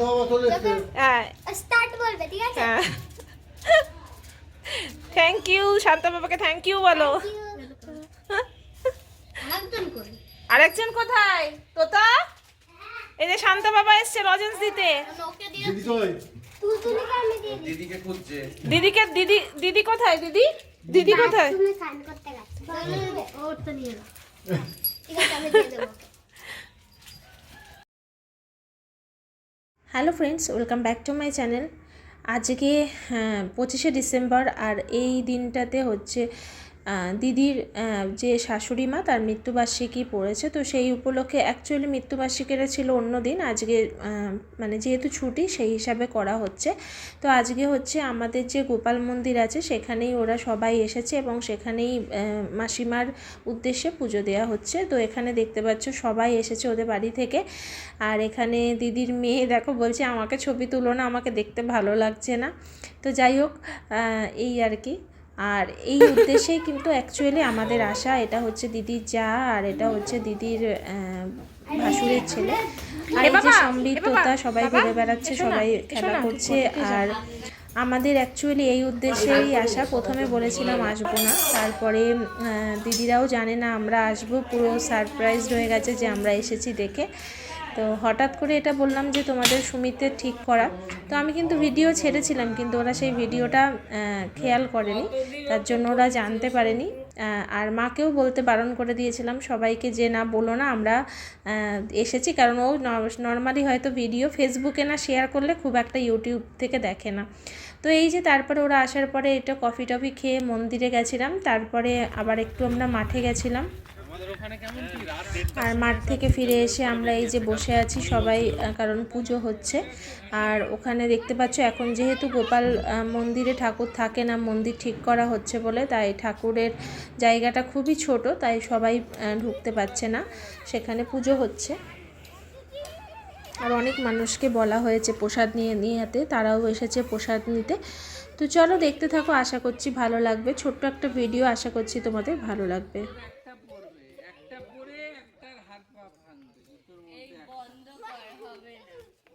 শান্ত বাবা চলে এসছে। হ্যাঁ। স্টার্ট বলবে ঠিক আছে? হ্যাঁ। থ্যাংক ইউ শান্ত বাবাকে থ্যাংক ইউ বলো। আরেকজন কোথায়? তোতা? এই যে শান্ত বাবা এসছে লজেন্স দিতে। দিদিকে খুঁজছে। দিদিকে দিদি দিদি কোথায় দিদি? দিদি কোথায়? নিয়ে ঠিক আছে আমি দিয়ে দেবো। Hello friends welcome back to my channel. আজকে হ্যাঁ, পঁচিশে ডিসেম্বর আর এই দিনটাতে হচ্ছে দিদির যে শাশুড়ি মা তার মৃত্যুবার্ষিকী পড়েছে, তো সেই উপলক্ষে অ্যাকচুয়ালি মৃত্যুবার্ষিকীটা ছিল অন্য দিন। আজকে মানে যেহেতু ছুটি, সেই হিসাবে করা হচ্ছে। তো আজকে হচ্ছে আমাদের যে গোপাল মন্দির আছে, সেখানেই ওরা সবাই এসেছে এবং সেখানেই মাসিমার উদ্দেশ্যে পুজো দেওয়া হচ্ছে। তো এখানে দেখতে পাচ্ছ সবাই এসেছে ওদের বাড়ি থেকে। আর এখানে দিদির মেয়ে দেখো বলছে, আমাকে ছবি তুলো না, আমাকে দেখতে ভালো লাগছে না। তো যাই হোক এই আর কি। আর এই উদ্দেশ্যেই কিন্তু অ্যাকচুয়ালি আমাদের আশা এটা হচ্ছে দিদির যা আর এটা হচ্ছে দিদির ভাসুরের ছেলে। আর এই যে সম্বিত তোতা সবাই ঘুরে বেড়াচ্ছে সবাই খেলা করছে। আর আমাদের অ্যাকচুয়ালি এই উদ্দেশ্যেই আসা প্রথমে বলেছিলাম আসব না। তারপরে দিদিরাও জানে না আমরা আসব পুরো সারপ্রাইজ হয়ে গেছে যে আমরা এসেছি দেখে। তো হঠাৎ করে এটা বললাম যে তোমাদের সুমিতের ঠিক করা। তো আমি কিন্তু ভিডিও ছেড়েছিলাম, কিন্তু ওরা সেই ভিডিওটা খেয়াল করেনি। তার জন্য ওরা জানতে পারেনি। আর মাকেও বলতে বারণ করে দিয়েছিলাম, সবাইকে যে না বলো না, আমরা এসেছি। কারণ ও নর্মালি হয়তো ভিডিও ফেসবুকে না শেয়ার করলে খুব একটা ইউটিউব থেকে দেখে না। তো এই যে তারপরে ওরা আসার পরে এটা কফি টফি খেয়ে মন্দিরে গেছিলাম। তারপরে আবার একটু আমরা মাঠে গেছিলাম। আর মাঠ থেকে ফিরে এসে আমরা এই যে বসে আছি সবাই কারণ পুজো হচ্ছে। আর ওখানে দেখতে পাচ্ছ, এখন যেহেতু গোপাল মন্দিরে ঠাকুর থাকে না, মন্দির ঠিক করা হচ্ছে বলে, তাই ঠাকুরের জায়গাটা খুবই ছোট, তাই সবাই ঢুকতে পারছে না। সেখানে পুজো হচ্ছে। আর অনেক মানুষকে বলা হয়েছে প্রসাদ নিয়ে, নিয়েতে, তারাও এসেছে প্রসাদ নিতে। তো চলো দেখতে থাকো, আশা করছি ভালো লাগবে। ছোট্ট একটা ভিডিও, আশা করছি তোমাদের ভালো লাগবে একটা পড়বে একটা পরে একটার হাত পা ভাঙবে দুটোর মধ্যে একটা।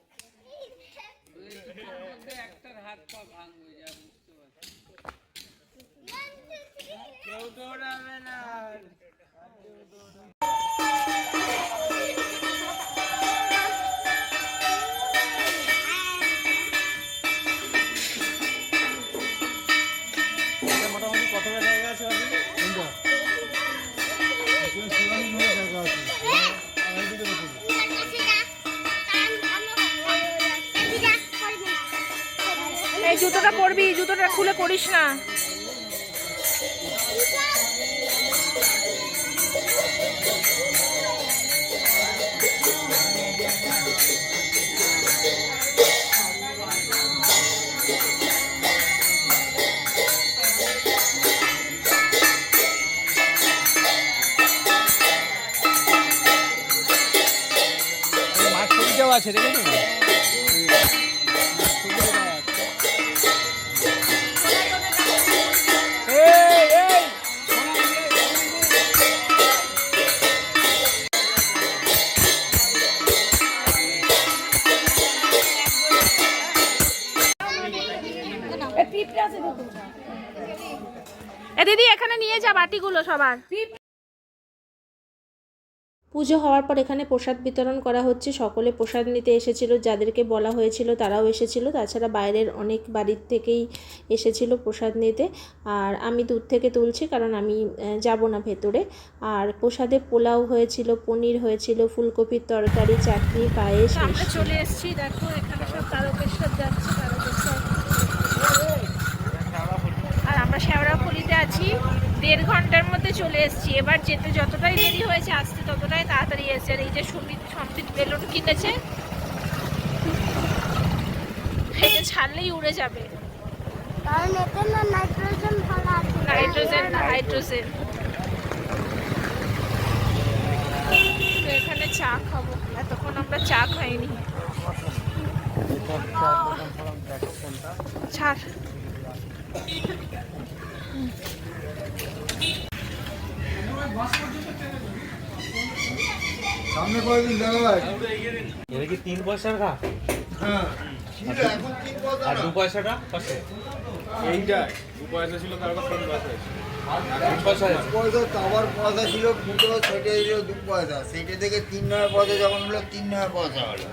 এই দুটোর মধ্যে একটার হাত পা ভাঙবে যা বুঝতে কেউ দৌড়াবে না। মোটামুটি কত জায়গা এই জুতোটা পরবি জুতোটা খুলে করিস না। আছে দেখেছ এ দিদি এখানে নিয়ে যা বাটিগুলো সবার। পুজো হওয়ার পর এখানে প্রসাদ বিতরণ করা হচ্ছে। সকলে প্রসাদ নিতে এসেছিল যাদেরকে বলা হয়েছিল তারাও এসেছিল। তাছাড়া বাইরের অনেক বাড়ির থেকেই এসেছিল প্রসাদ নিতে। আর আমি দূর থেকে তুলছি কারণ আমি যাব না ভেতরে। আর প্রসাদে পোলাও হয়েছিল পনির হয়েছিল ফুলকপির তরকারি চাটনি পায়েস আমরা চলে এসেছি। দেখো এখানে সব তারকেশ্বর যাচ্ছে তারকেশ্বর আর আমরা শেওড়াফুলিতে আছি। দেড় ঘণ্টার মধ্যে চলে এসেছি। এবার যেতে যতটাই দেরি হয়েছে আসতে ততটাই তাড়াতাড়ি এসেছে। আর এই যে সুমিত সম্পিত বেলুন কিনেছে এটা ছাড়লেই উড়ে যাবে। কারণ এতে না নাইট্রোজেন নাইট্রোজেন হাইড্রোজেন। তো এখানে চা খাব। এতক্ষণ আমরা চা খাইনি। ছাড়। সামনে কয়েকদিন দেখা হয়? এটা কি তিন পয়সার খা হ্যাঁ। আর দু পয়সাটা? পাশে। এইটা দু পয়সা ছিল তারপর তিন পয়সা হয়েছে। পয়সা এক পয়সা পয়সা ছিল ফুটো সেটা ছিল দু পয়সা। সেটা থেকে তিন নয় পয়সা যখন হলো তিন নয় পয়সা হলো।